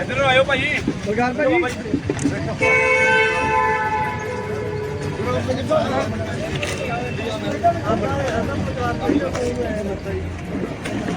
ਇਧਰ ਆਇਓ ਭਾਈ ਬਗਾਰ ਭਾਈ ਆ ਬੜਾ ਆਦਮ ਪਕਾਰ ਤੋਂ ਹੀ ਕੋਈ ਆਇਆ ਮਤਲਬ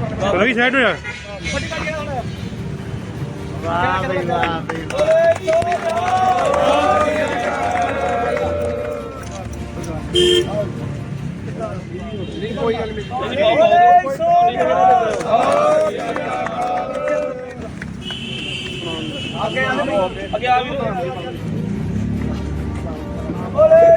ਰਵੀ ਸਾਈਡ ਹੋ ਜਾ। ਵਾਹ ਬਈ ਵਾਹ ਬਈ ਵਾਹ ਅੱਗੇ ਆ ਵੀ। ਉੱਧਰ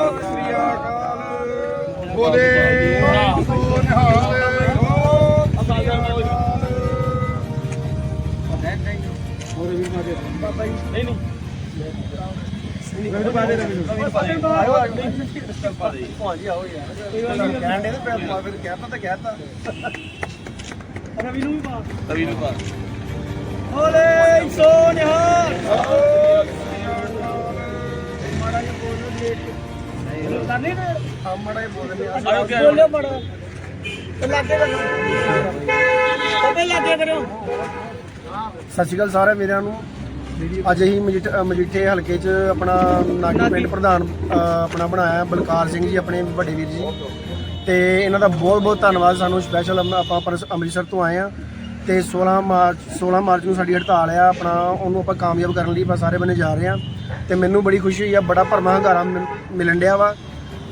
ਬੋਲੇ ਸੋ ਨਿਹਾਲ ਨਹੀਂ ਨਹੀਂ ਕਹਿੰਦੇ ਤੇ ਫਿਰ ਫਿਰ ਕਹਿਤਾ ਤਾਂ ਕਹਿਤਾ ਰਵੀ ਨੂੰ ਪਾ। ਓਲੇ ਸੋਨਿਹਾਲ ਹੀ ਬੋਲਦੇ ਆ ਸਤਿ ਸ਼੍ਰੀ ਅਕਾਲ ਸਾਰੇ ਵੀਰਾਂ ਨੂੰ। ਅੱਜ ਅਸੀਂ ਮਜੀਠ- ਹਲਕੇ 'ਚ ਆਪਣਾ ਨਾਗੀ ਪਿੰਡ ਪ੍ਰਧਾਨ ਆਪਣਾ ਬਣਾਇਆ ਬਲਕਾਰ ਸਿੰਘ ਜੀ ਆਪਣੇ ਵੱਡੇ ਵੀਰ ਜੀ। ਤੇ ਇਹਨਾਂ ਦਾ ਬਹੁਤ ਬਹੁਤ ਧੰਨਵਾਦ। ਸਾਨੂੰ ਸਪੈਸ਼ਲ ਆਪਾਂ ਪਰਸ- ਅੰਮ੍ਰਿਤਸਰ ਤੋਂ ਆਏ ਆ ਤੇ 16 ਮਾਰਚ 16 ਮਾਰਚ ਨੂੰ ਸਾਡੀ ਹੜਤਾਲ ਆ। ਆਪਣਾ ਉਹਨੂੰ ਆਪਾਂ ਕਾਮਯਾਬ ਕਰਨ ਲਈ ਆਪਾਂ ਸਾਰੇ ਬੰਨੇ ਜਾ ਰਹੇ ਆ ਤੇ ਮੈਨੂੰ ਬੜੀ ਖੁਸ਼ੀ ਹੋਈ ਆ। ਬੜਾ ਭਰਮਾ ਹੰਗਾਰਾ ਮਿਲ- ਮਿਲਣ ਡਿਆ ਵਾ।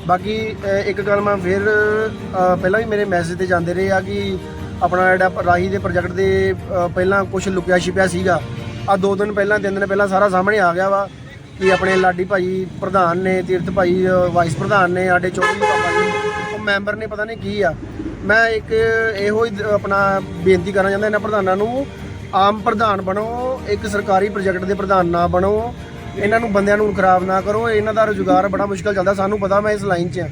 ਬਾਕੀ ਇੱਕ ਗੱਲ ਮੈਂ ਫਿਰ ਪਹਿਲਾਂ ਵੀ ਮੇਰੇ ਮੈਸੇਜ ਤੇ ਜਾਂਦੇ ਰਹੇ ਆ ਕਿ ਆਪਣਾ ਜਿਹੜਾ ਰਾਹੀ ਦੇ ਪ੍ਰੋਜੈਕਟ ਦੇ ਪਹਿਲਾਂ ਕੁਝ ਲੁਕਿਆ ਛਿਪਿਆ ਸੀਗਾ। ਆ ਦੋ ਦਿਨ ਪਹਿਲਾਂ ਤਿੰਨ ਦਿਨ ਪਹਿਲਾਂ ਸਾਰਾ ਸਾਹਮਣੇ ਆ ਗਿਆ ਵਾ ਕਿ ਆਪਣੇ ਲਾਡੀ ਭਾਈ ਪ੍ਰਧਾਨ ਨੇ ਤੀਰਥ ਭਾਈ ਅ, ਵਾਈਸ ਪ੍ਰਧਾਨ ਨੇ ਸਾਡੇ ਚੌਧਰੀ ਪਾਪਾ ਜੀ ਉਹ ਮੈਂਬਰ ਨੇ ਪਤਾ ਨਹੀਂ ਕੀ ਆ। ਮੈਂ ਇੱਕ ਇਹੋ ਹੀ ਆਪਣਾ ਬੇਨਤੀ ਕਰਨਾ ਚਾਹੁੰਦਾ ਇਹਨਾਂ ਪ੍ਰਧਾਨਾਂ ਨੂੰ ਆਮ ਪ੍ਰਧਾਨ ਬਣੋ ਇੱਕ ਸਰਕਾਰੀ ਪ੍ਰੋਜੈਕਟ ਦੇ ਪ੍ਰਧਾਨ ਨਾ ਬਣੋ ਇਹਨਾਂ ਨੂੰ ਬੰਦਿਆਂ ਨੂੰ ਖਰਾਬ ਨਾ ਕਰੋ, ਇਹਨਾਂ ਦਾ ਰੁਜ਼ਗਾਰ ਬੜਾ ਮੁਸ਼ਕਲ ਚੱਲਦਾ, ਸਾਨੂੰ ਪਤਾ ਮੈਂ ਇਸ ਲਾਈਨ 'ਚ ਆ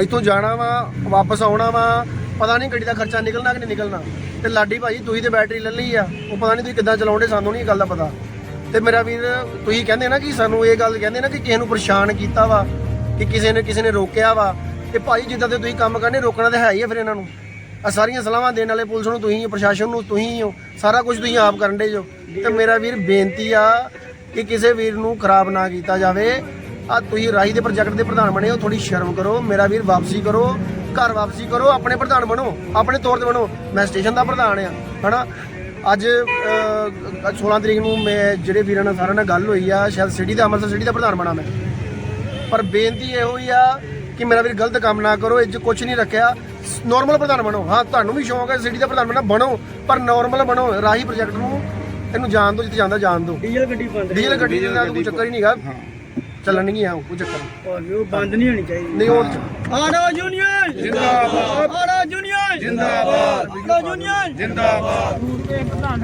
ਇੱਥੋਂ ਜਾਣਾ ਵਾ, ਵਾਪਸ ਆਉਣਾ ਵਾ, ਪਤਾ ਨਹੀਂ ਗੱਡੀ ਦਾ ਖਰਚਾ ਨਿਕਲਣਾ ਕਿ ਨਹੀਂ ਨਿਕਲਣਾ। ਤੇ ਲਾਡੀ ਭਾਜੀ, ਤੁਸੀਂ ਤੇ ਬੈਟਰੀ ਲੈ ਲਈ ਆ, ਉਹ ਪਤਾ ਨਹੀਂ ਤੁਸੀਂ ਕਿੱਦਾਂ ਚਲਾਉਂਦੇ, ਸਾਨੂੰ ਨਹੀਂ ਇਹ ਗੱਲ ਦਾ ਪਤਾ। ਤੇ ਮੇਰਾ ਵੀਰ, ਤੁਸੀਂ ਕਹਿੰਦੇ ਨਾ ਕਿ ਸਾਨੂੰ ਇਹ ਗੱਲ ਕਹਿੰਦੇ ਨਾ ਕਿ ਕਿਸੇ ਨੂੰ ਪਰੇਸ਼ਾਨ ਕੀਤਾ ਵਾ, ਕਿ ਕਿਸੇ ਨੇ ਕਿਸੇ ਨੇ ਰੋਕਿਆ ਵਾ। ਤੇ ਭਾਈ ਜਿੱਦਾਂ ਦੇ ਤੁਸੀਂ ਕੰਮ ਕਰਨੇ, ਰੋਕਣਾ ਤਾਂ ਹੈ ਹੀ ਆ ਫਿਰ ਇਹਨਾਂ ਨੂੰ। ਆ ਸਾਰੀਆਂ ਸਲਾਹਾਂ ਦੇਣ ਵਾਲੇ ਪੁਲਿਸ ਨੂੰ, ਤੁਸੀਂ, ਪ੍ਰਸ਼ਾਸਨ ਨੂੰ, ਤੁਸੀਂ ਹੋ ਸਾਰਾ ਕੁਝ ਤੁਸੀਂ ਆਪ ਕਰਨ ਦੇ ਜੋ। ਤੇ ਮੇਰਾ ਵੀਰ, ਬੇਨਤੀ ਆ ਕਿ ਕਿਸੇ ਵੀਰ ਨੂੰ ਖਰਾਬ ਨਾ ਕੀਤਾ ਜਾਵੇ। ਆ ਤੁਸੀਂ ਰਾਹੀ ਦੇ ਪ੍ਰੋਜੈਕਟ ਦੇ ਪ੍ਰਧਾਨ ਬਣੇ ਹੋ ਥੋੜੀ ਸ਼ਰਮ ਕਰੋ ਮੇਰਾ ਵੀਰ ਵਾਪਸੀ ਕਰੋ ਘਰ ਵਾਪਸੀ ਕਰੋ ਆਪਣੇ ਪ੍ਰਧਾਨ ਬਣੋ ਆਪਣੇ ਤੌਰ ਤੇ ਬਣੋ। ਮੈਂ ਸਟੇਸ਼ਨ ਦਾ ਪ੍ਰਧਾਨ ਆ ਹਨਾ? ਅੱਜ ਅਹ, 16 ਤਰੀਕ ਨੂੰ ਮੈਂ ਜਿਹੜੇ ਵੀਰਾਂ ਨਾਲ ਸਾਰਿਆਂ ਨਾਲ ਗੱਲ ਹੋਈ ਆ ਸ਼ਾਇਦ ਸਿਟੀ ਦਾ ਅੰਮ੍ਰਿਤਸਰ ਸਿਟੀ ਦਾ ਪ੍ਰਧਾਨ ਬਣਾ ਮੈਂ। ਪਰ ਬੇਨਤੀ ਇਹੋ ਹੀ ਆ ਕਿ ਮੇਰਾ ਵੀਰ ਗਲਤ ਕੰਮ ਨਾ ਕਰੋ ਇਹ 'ਚ ਕੁਝ ਨਹੀਂ ਰੱਖਿਆ। ਨਾਰਮਲ ਪ੍ਰਧਾਨ ਬਣੋ। ਹਾਂ ਤੁਹਾਨੂੰ ਵੀ ਸ਼ੌਂਕ ਹੈ ਸਿਟੀ ਦਾ ਪ੍ਰਧਾਨ ਬਣਨਾ ਬਣੋ ਪਰ ਨਾਰਮਲ ਬਣੋ। ਰਾਹੀ ਪ੍ਰੋਜੈਕਟ ਨੂੰ ਇਹਨੂੰ ਜਾਣ ਦਿਓ ਜਿੱਥੇ ਜਾਂਦਾ ਜਾਣ ਦਿਓ ਡੀਜ਼ਲ ਗੱਡੀ ਬੰਦ ਡੀਜ਼ਲ ਗੱਡੀ ਦੇ ਨਾਲ ਕੋਈ ਚੱਕਰ ਹੀ ਨਹੀਂਗਾ ਚੱਲਣਗੀਆਂ ਕੋਈ ਚੱਕਰ ਨਹੀਂ। ਉਹ ਬੰਦ ਨਹੀਂ ਹੋਣੀ ਚਾਹੀਦੀ। ਨਹੀਂ ਉਹ ਆੜਾ ਯੂਨੀਅਨ! ਜਿੰਦਾਬਾਦ। ਆੜਾ ਯੂਨੀਅਨ! ਜਿੰਦਾਬਾਦ। ਆੜਾ ਯੂਨੀਅਨ! ਜਿੰਦਾਬਾਦ। ਪ੍ਰਧਾਨ